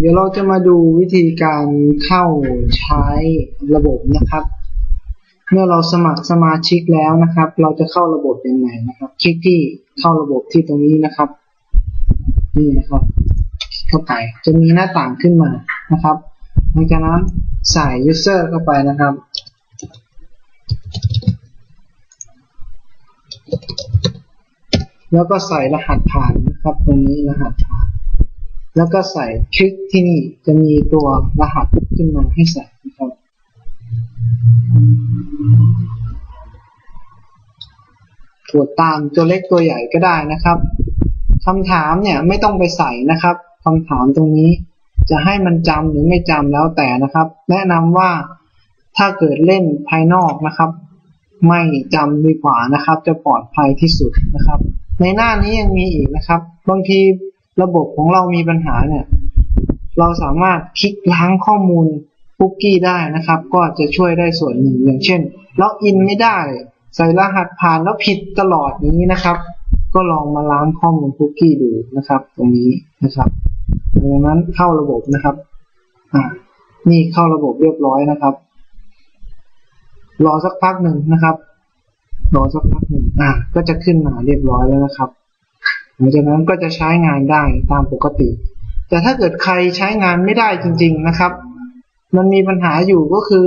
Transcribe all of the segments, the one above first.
เดี๋ยวเราจะมาดูวิธีการเข้าใช้ระบบนะครับ เมื่อเราสมัครสมาชิกแล้วนะครับ เราจะเข้าระบบยังไงนะครับ คลิกที่เข้าระบบที่ตรงนี้นะครับ นี่นะครับเข้าไปจะมีหน้าต่างขึ้นมานะครับหลังจากนั้นใส่ user เข้าไปนะครับแล้วก็ใส่รหัสผ่านนะครับ ตรงนี้รหัสผ่าน แล้วก็ใส่คลิกที่นี่จะมีตัวรหัสขึ้นมาให้ใส่นะครับกดตามตัวเล็กตัวใหญ่ก็ได้นะครับคำถามเนี่ยไม่ต้องไปใส่นะครับคำถามตรงนี้จะให้มันจำหรือไม่จำแล้วแต่นะครับ แนะนำว่าถ้าเกิดเล่นภายนอกนะครับ ไม่จำดีกว่านะครับ จะปลอดภัยที่สุดนะครับ ในหน้านี้ยังมีอีกนะครับ บางที ระบบของเรามีปัญหาเนี่ย เราสามารถคลิกล้างข้อมูลคุกกี้ได้นะครับ ก็จะช่วยได้ส่วนหนึ่งอย่างเช่นล็อกอินไม่ได้ ใส่รหัสผ่านแล้วผิดตลอดอย่างนี้นะครับ ก็ลองมาล้างข้อมูลคุกกี้ดูนะครับ ตรงนี้นะครับดังนั้นเข้าระบบนะครับ อ่า นี่เข้าระบบเรียบร้อยนะครับ รอสักพักหนึ่งนะครับ รอสักพักหนึ่งอ่า ก็จะขึ้นมาเรียบร้อยแล้วนะครับ ลังจากนั้นก็จะใช้งานได้ตามปกติ แต่ถ้าเกิดใครใช้งานไม่ได้จริง ๆนะครับ มันมีปัญหาอยู่ก็คือ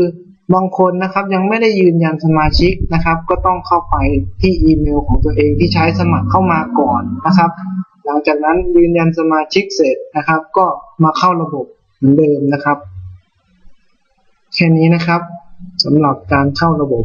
บางคนนะครับยังไม่ได้ยืนยันสมาชิกนะครับ ก็ต้องเข้าไปที่อีเมลของตัวเองที่ใช้สมัครเข้ามาก่อนนะครับ หลังจากนั้นยืนยันสมาชิกเสร็จนะครับ ก็มาเข้าระบบเหมือนเดิมนะครับแค่นี้นะครับสำหรับการเข้าระบบ